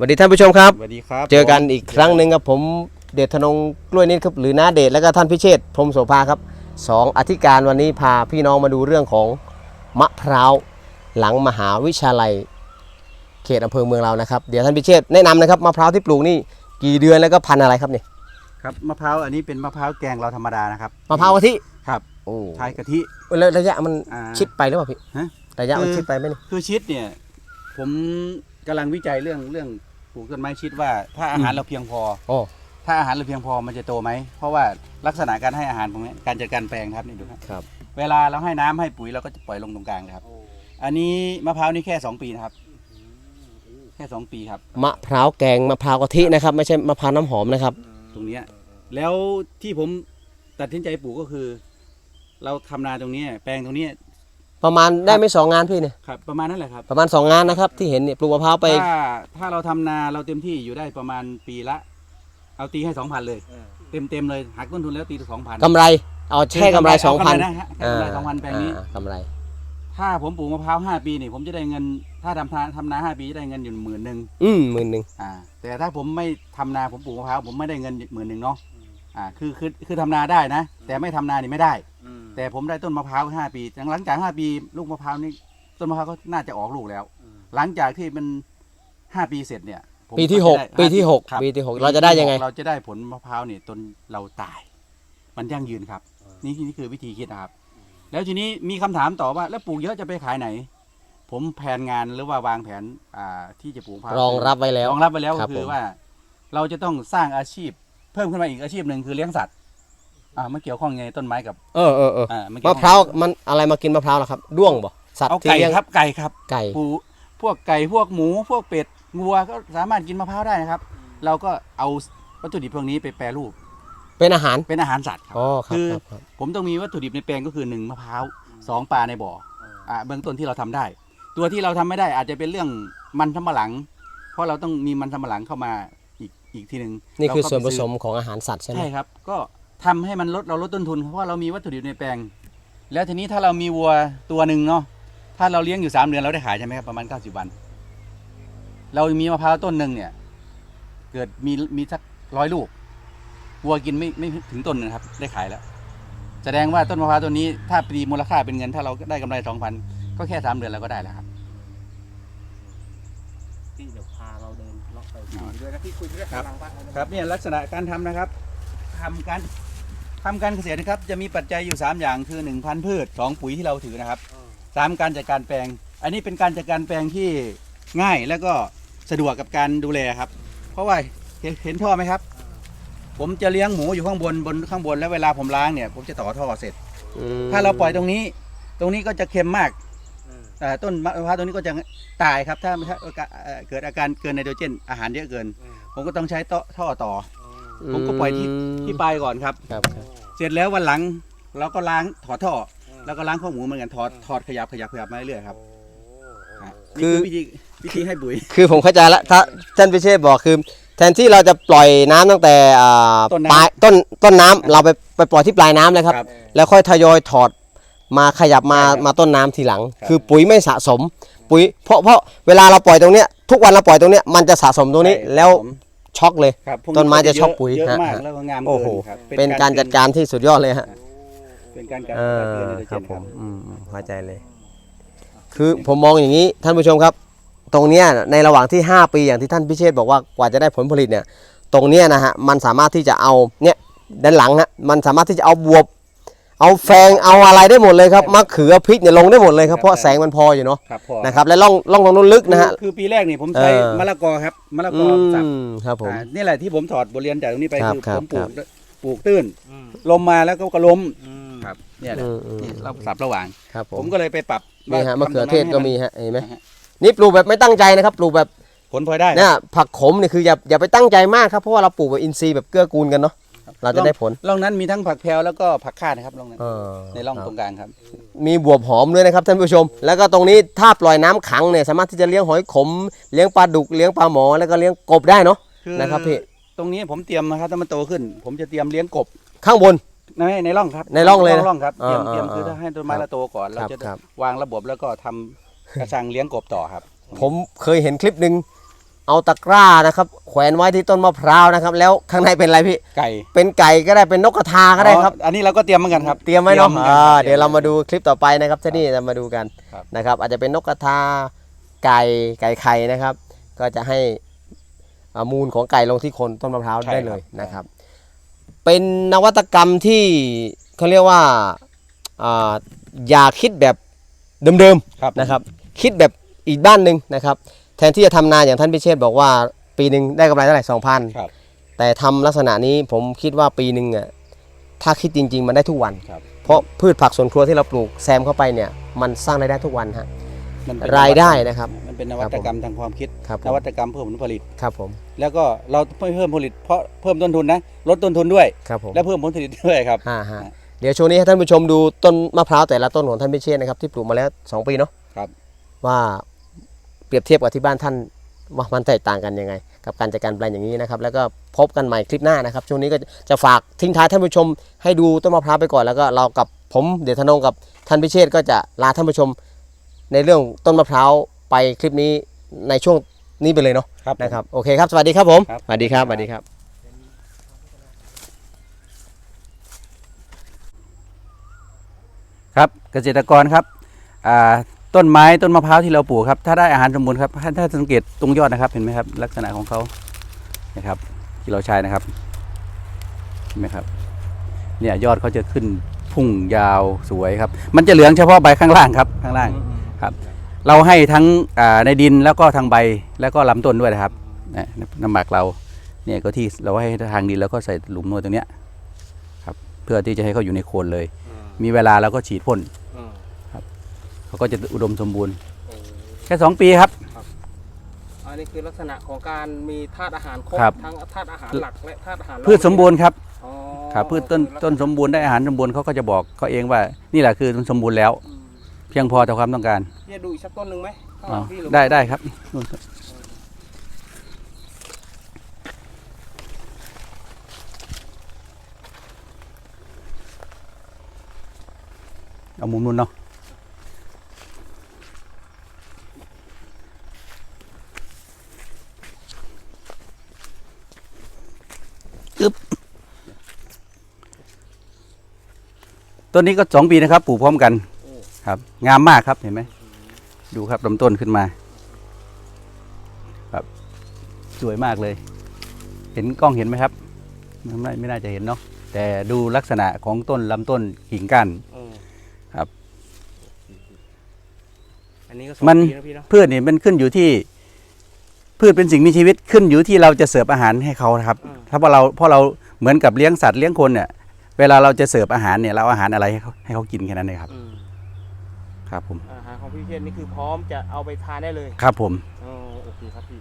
สวัสดีท่านผู้ชมครับ สวัสดีครับเจอกันอีกครั้งหนึ่งกับผมเดชธนงกล้วยนิดครับหรือน้าเดชแล้วก็ท่านพิเชษฐ์พรหมโสภาครับสองอธิการวันนี้พาพี่น้องมาดูเรื่องของมะพร้าวหลังมหาวิทยาลัย เขตอำเภอเมืองเรานะครับ เดี๋ยวท่านพิเชษฐ์แนะนำนะครับมะพร้าวที่ปลูกนี่กี่เดือนแล้วก็พันธุ์อะไรครับนี่ครับมะพร้าวอันนี้เป็นมะพร้าวแกงเราธรรมดานะครับมะพร้าวกะทิครับโอ้ใช้กะทิแล้วระยะมันอ่าชิดไปหรือเปล่าพี่ฮะระยะมันคือชิดไปไหมนี่คือชิดเนี่ยผมกำลังวิจัยเรื่องเรื่อง ปลูกต้นไม้ชิดว่า ถ้าอาหารเราเพียงพอ โอ้ถ้าอาหารเราเพียงพอมันจะโตไหม เพราะว่าลักษณะการให้อาหารตรงนี้การจัดการแปลงครับนี่ดูครับครับ เวลาเราให้น้ำให้ปุ๋ยเราก็จะปล่อยลงตรงกลางเลยครับ อันนี้มะพร้าวนี่แค่สองปีนะครับ แค่สองปีครับ มะพร้าวแกงมะพร้าวกะทินะครับ ไม่ใช่มะพร้าวน้ำหอมนะครับ ตรงเนี้ยแล้วที่ผมตัดสินใจปลูกก็คือ เราทำนาตรงเนี้ยแปลงตรงเนี้ย ประมาณได้ไม่สองงานพี่เนี่ยครับ ประมาณนั้นแหละครับประมาณสองงานนะครับ ที่เห็นเนี่ยปลูกมะพร้าวไป ถ้าถ้าเราทำนาเราเต็มที่อยู่ได้ประมาณปีละ เอาตีให้สองพันเลย เต็มเต็มๆเลยหักต้นทุนแล้วตีสองพันกำไร เอาแค่กำไรสองพันนะฮะแค่กำไรสองพันแปลงนี้กำไร ถ้าผมปลูกมะพร้าวห้าปีนี่ผมจะได้เงิน ถ้าทำนาทำนาห้าปีจะได้เงินอยู่หมื่นหนึ่งอืมหมื่นหนึ่งอ่า แต่ถ้าผมไม่ทำนาผมปลูกมะพร้าวผมไม่ได้เงินหมื่นหนึ่งเนาะอ่าคือคือคือทำนาได้นะ แต่ไม่ทำนานี่ไม่ได้ แต่ผมได้ต้นมะพร้าวห้าปีหลังจากห้าปี ลูกมะพร้าวนี่ต้นมะพร้าวก็น่าจะออกลูกแล้ว หลังจากที่มันห้าปีเสร็จเนี่ยผมปีที่หกจะได้ปีที่หกครับปีที่หกเราจะได้ยังไง เราจะได้ผลมะพร้าวเนี่ยจนเราตาย มันยั่งยืนครับ นี่นี่คือวิธีคิดนะครับ แล้วทีนี้มีคำถามต่อว่า แล้วปลูกเยอะจะไปขายไหน ผมแผนงานหรือว่าวางแผนอ่าที่จะปลูกมะพร้าวรองรับไว้แล้ว รองรับไปแล้วครัก็บคืผอมว่า เราจะต้องสร้างอาชีพ เพิ่มขึ้นมาอีกอาชีพหนึ่งคือเลี้ยงสัตว์ อ่ามันเกี่ยวข้องไงต้นไม้กับเออเออเอออ่ามันเกี่ยมะข้องพร้าวมันอะไรมากินมะพร้าวล่ะครับด้วงบ่สัตว์เอาที่ไก่เลี้ยงครับไก่ครับไก่ปูพวกไก่พวกหมู พวกเป็ดงัวก็สามารถกินมะพร้าวได้นะครับ เราก็เอาวัตถุดิบพวกนี้ไปแปรรูปเป็นอาหารเป็นอาหารสัตว์ครับ อ๋อครับคือ ครับครับผมต้องมีวัตถุดิบในแปลงก็คือหนึ่งมะพร้าวสองปลาในบ่ออ่าเบื้องต้นที่เราทำได้ ตัวที่เราทำไม่ได้อาจจะเป็นเรื่องมันสำปะหลัง เพราะเราต้องมีมันสำปะหลังเข้ามาอีกอีกทีหนึ่งนี่คือเราก็ส่วนผไปสซื้อมของอาหารสัตว์ใช่ไหมใช่ครับ ก็ ทำให้มันลดเราลดต้นทุนเพราะว่าเรามีวัตถุดิบในแปลง แล้วทีนี้ถ้าเรามีวัวตัวหนึ่งเนาะถ้าเราเลี้ยงอยู่สามเดือนเราได้ขายใช่ไหมครับประมาณเก้าสิบวัน เรามีมะพร้าวต้นหนึ่งเนี่ย เกิดมีมีสักร้อยลูกวัวกินไม่ไม่ถึงต้นหนึงครับ ได้ขายแล้ว แสดงว่าต้นมะพร้าวต้นนี้ถ้าตีมูลค่าเป็นเงิน ถ้าเราได้กำไรสองพันก็แค่สามเดือนเราก็ได้แล้วครับที่เดี๋ยวพาเราเดินเลาะไปคุยด้วยนะที่คุยด้วยครับกำลังว่าครับเนี่ยลักษณะการทำนะครับทำการ ทำการเกษตรนะครับจะมีปัจจัยอยู่ 3 อย่างคือ 1 พันธุ์พืช 2 ปุ๋ยที่เราถือนะครับสามการจัดการแปลง อันนี้เป็นการจัดการแปลงที่ง่ายแล้วก็สะดวกกับการดูแลครับ เพราะว่าเห็นเห็นท่อไหมครับ ผมจะเลี้ยงหมูอยู่ข้างบนบนข้างบนแล้วเวลาผมล้างเนี่ย ผมจะต่อท่อเสร็จอืมถ้าเราปล่อยตรงนี้ ตรงนี้ก็จะเค็มมากเอ่อต้นมะพร้าวตรงนี้ก็จะตายครับ ถ้าถ้าเอ่อเกิดอาการเกินไนโตรเจนอาหารเยอะเกิน ผมก็ต้องใช้ท่อท่อต่อ ผมก็ปล่อยที่ที่ปลายก่อนครับ ครับครับ เสร็จแล้ววันหลังเราก็ล้างถอดท่อแล้วก็ล้างข้อหมูเหมือนกันถอดถอดขยับขยับขยับมาเรื่อยๆครับอะนี่คือวิธีวิธีให้ปุ๋ย คือผมเข้าใจแล้วถ้าท่านพิเชษบอกคือ แทนที่เราจะปล่อยน้ำตั้งแต่อ่าต้นน้ำปลายต้นต้นน้ำเราไปไปปล่อยที่ปลายน้ำเลยครับ ครับแล้วค่อยทยอยถอดมาขยับมาใช่ครับมาต้นน้ำทีหลัง ครับ คือปุ๋ยไม่สะสม ปุ๋ยเพราะเพราะเวลาเราปล่อยตรงเนี้ยทุกวันเราปล่อยตรงเนี้ยมันจะสะสมตรงนี้ใช่แล้วผม ช็อกเลย ครับพวต้นไม้จะชอบปุ๋ยเยอะฮะมากฮะ แล้วก็งามโอ้เกิโหนครับเป็นการจัดการที่สุดยอดเลยฮะ เป็นการจัดเอการเกินอไนโตรเจครับนผครัมบอืมอืมเข้าใจเลย คือผมมองอย่างนี้ท่านผู้ชมครับ ตรงเนี้ยในระหว่างที่ 5 ปีอย่างที่ท่านพิเชษบอกว่ากว่าจะได้ผลผลิตเนี่ย ตรงเนี้ยนะฮะมันสามารถที่จะเอาเนี่ยด้านหลังฮะมันสามารถที่จะเอาบวบ เอาแฟงเอาอะไรได้หมดเลยครับมะเขือพริกเนี่ยลงได้หมดเลยครับเพราะแสงมันพออยู่เนาะครับพอนะครับและล่องล่องตรงนู้นลึกนะฮะคือคือปีแรกนี่ผมใช้เออ มะละกอครับมะละกอือสับมครับผม อ่านี่แหละที่ผมถอดบทเรียนจากตรงนี้ไปครับคือครัผบมปลูครักบปลูกตื้นลมมาแล้วก็กระล้มครับเนี่ยแหละอืมอืม นี่เราสับระหว่าง ครับผผมมก็เลยไปปรับนี่ฮะมะเขือเทศก็มีฮะเห็นไหมนะฮะนี่ปลูกแบบไม่ตั้งใจนะครับปลูกแบบผลพลอยได้เนี่ยผักขมเนี่ยคืออย่าอย่าไปตั้งใจมากครับเพราะว่าเราปลูกแบบอินทรีย์แบบเกื้อกูลกันเนาะ เราจะได้ผลร่องนั้นมีทั้งผักแพรวแล้วก็ผักคาดนะครับร่องนั้นเออในร่องคบตรงกลางครับ มีบวบหอมด้วยนะครับท่านผู้ชม แล้วก็ตรงนี้ถ้าปล่อยน้ำขังเนี่ยสามารถที่จะเลี้ยงหอยขม เลี้ยงปลาดุกเลี้ยงปลาหมอแล้วก็เลี้ยงกบได้เนาะคือนะครับพี่ตรงนี้ผมเตรียมนะครับถ้ามันโตขึ้น ผมจะเตรียมเลี้ยงกบข้างบน ในในร่องครับในร่องเลยนะร่องครับเตรียมอ่าเตรียมอ่าคือถ้าให้ต้นไม้ครับละโตก่อนเราครับจะครับ วางระบบแล้วก็ทำกระชังเลี้ยงกบต่อครับ ผมเคยเห็นคลิปหนึ่ง เอาตะกร้านะครับ แขวนไว้ที่ต้นมะพร้าวนะครับ แล้วข้างในเป็นอะไรพี่ ไก่เป็นไก่ก็ได้เป็นนกกระทาก็ได้ครับ อ๋ออันนี้เราก็เตรียมเหมือนกันครับ เตรียมไว้เนาะหมือกัอ่าครับเดี๋ยวเรามาดูคลิปต่อไปนะครับที่นี่จะมาดูกันครับ นะครับ อาจจะเป็นนกกระทาไก่ไก่ไข่นะครับ ก็จะให้อ่ามูลของไก่ลงที่โคนต้นมะพร้าวได้เลยนะครับ เป็นนวัตกรรมที่เขาเรียกว่าอ่าอย่าคิดแบบเดิมครับๆนะครับคิดแบบอีกด้านหนึ่งนะครับ แทนที่จะทำนาอย่างท่านพิเชษบอกว่าปีหนึ่งได้กำไรเท่าไหร่สองพันครับแต่ทำลักษณะนี้ผมคิดว่าปีหนึ่งอะถ้าคิดจริง ๆ มันได้ทุกวันครับเพราะพืชผักสวนครัวที่เราปลูกแซมเข้าไปเนี่ยมันสร้างรายได้ทุกวันฮะมันเป็นรายได้นะครับ มันเป็นนวัตกรรมทางความคิดครับผมนวัตกรรมเพิ่มผลผลิตครับผม แล้วก็เราไม่เพิ่มผลผลิตเพราะเพิ่มต้นทุนนะลดต้นทุนด้วยครับผมและเพิ่มผลผลิตด้วยครับฮ่าฮะฮะเดี๋ยวช่วงนี้ให้ท่านผู้ชมดูต้นมะพร้าวแต่ละต้นของท่านพิเชษนะครับที่ปลูกมาแล้ว 2 ปีเนาะครับ ว่า เปรียบเทียบกับที่บ้านท่านว่ามันแตกต่างกันยังไง กับการจัดการแปลงอย่างนี้นะครับแล้วก็พบกันใหม่คลิปหน้านะครับ ช่วงนี้ก็จะฝากทิ้งท้ายท่านผู้ชม ให้ดูต้นมะพร้าวไปก่อนแล้วก็เรากับผมเดชธนงกับท่านพิเชษก็จะลาท่านผู้ชม ในเรื่องต้นมะพร้าวไปคลิปนี้ในช่วงนี้ไปเลยเนาะครับนะครับโอเคครับสวัสดีครับผมครับ สวัสดีครับสวัสดีครับครับเกษตรกรครับอ่า ต้นไม้ต้นมะพร้าวที่เราปลูกครับถ้าได้อาหารสมบูรณ์ครับถ้าถ้าสังเกตตรงยอดนะครับเห็นไหมครับ ลักษณะของเขานะครับที่เราใช้นะครับเห็นไหมครับเนี่ยยอดเขาจะขึ้นพุ่งยาวสวยครับ มันจะเหลืองเฉพาะใบข้างล่างครับข้างล่างครับ เราให้ทั้งอ่าในดินแล้วก็ทางใบแล้วก็ลำต้นด้วยนะครับเนี่ยน้ำหมักเราเนี่ยก็ที่เราให้ทางดินแล้วก็ใส่หลุมนวดตรงเนี้ยครับเพื่อที่จะให้เขาอยู่ในโคนเลย มีเวลาเราก็ฉีดพ่น เขาก็จะอุดมสมบูรณ์แค่สองปีครับ อันนี้คือลักษณะของการมีธาตุอาหารครบครับ ทั้งธาตุอาหารหลักและธาตุอาหารพืชสมบูรณ์ครับอ๋อครับพืชต้นคือลักษณะต้นสมบูรณ์ได้อาหารสมบูรณ์เขาก็จะบอกเขาเองว่า นี่แหละคือสมบูรณ์แล้ว อืมเพียงพอต่อความต้องการพี่จะดูอีกสักต้นหนึ่งไหมข้างหอ๋ลัองพี่หรือได้ได้ครับนู่นครับเอามุมนู้นเนาะ ต้นนี้ก็สองปีนะครับปลูกพร้อมกันครับ งามมากครับเห็นไหมดูครับลำต้นขึ้นมา ครับสวยมากเลย เห็นกล้องเห็นไหมครับไม่ไม่น่าจะเห็นเนาะแต่ดูลักษณะของต้นลำต้นกิ่งก้านอืมครับ อันนี้ก็สองมันปีนะพี่เนาะพืชนี่มันขึ้นอยู่ที่ พืชเป็นสิ่งมีชีวิตขึ้นอยู่ที่เราจะเสิร์ฟอาหารให้เขานะครับอืมถ้าพอเราเพราะเราเหมือนกับเลี้ยงสัตว์เลี้ยงคนเนี่ย เวลาเราจะเสิร์ฟอาหารเนี่ยเราเอาอาหารอะไรให้เขาให้เขากินแค่นั้นเองครับ อืมครับผมอาหารของพี่เพียรนี่คือพร้อมจะเอาไปทานได้เลยครับผม อ๋อโอเคครับพี่